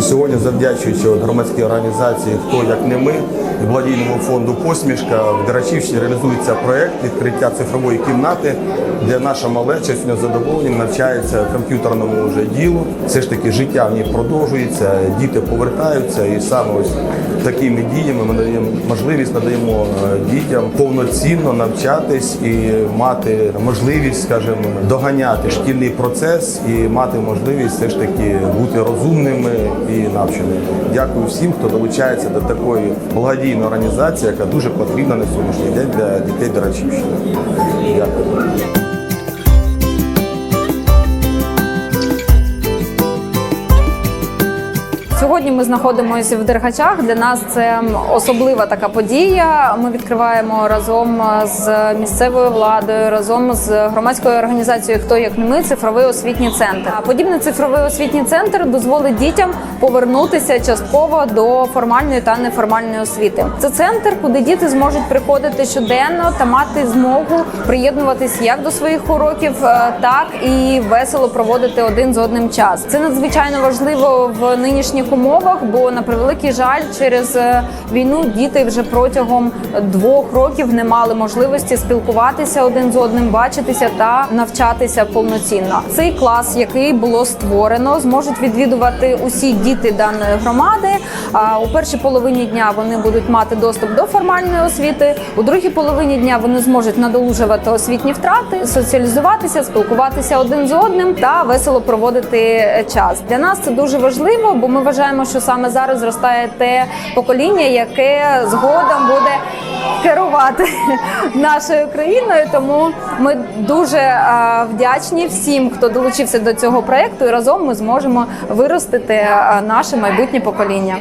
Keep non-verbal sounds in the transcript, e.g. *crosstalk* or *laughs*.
Сьогодні, завдячуючи громадській організації Хто як не ми і благодійному фонду Посмішка в Дерачівщині реалізується проект відкриття цифрової кімнати, де наша малеча з задоволенням навчається комп'ютерному вже ділу. Все ж таки життя в ній продовжується, діти повертаються, і саме ось такими діями ми надаємо можливість надаємо е, дітям повноцінно навчатись і мати можливість, скажімо, доганяти шкільний процес і мати можливість все ж таки бути розумними і навчений. Дякую всім, хто долучається до такої благодійної організації, яка дуже потрібна на сьогоднішній день для дітей Дорачівщини. Дякую. Сьогодні ми знаходимося в Дергачах. Для нас це особлива така подія. Ми відкриваємо разом з місцевою владою, разом з громадською організацією Хто як не ми цифровий освітній центр. Подібний цифровий освітній центр дозволить дітям повернутися частково до формальної та неформальної освіти. Це центр, куди діти зможуть приходити щоденно та мати змогу приєднуватись як до своїх уроків, е, так і весело проводити один з одним час. Це надзвичайно важливо в нинішніх умовах, бо на превеликий жаль, через е, війну діти вже протягом двох років не мали можливості спілкуватися один з одним, бачитися та навчатися повноцінно. Цей клас, який було створено, зможуть відвідувати усі діти даної громади. А у першій половині дня вони будуть мати доступ до формальної освіти. У другій половині дня вони зможуть надолужувати освітні втрати, соціалізуватися, спілкуватися один з одним та весело проводити е, час. Для нас це дуже важливо, бо ми вважаємо, що саме зараз зростає те покоління, яке згодом буде керувати *laughs* нашою країною. Тому ми дуже е, вдячні всім, хто долучився до цього проекту, і разом ми зможемо виростити е, наше майбутнє покоління.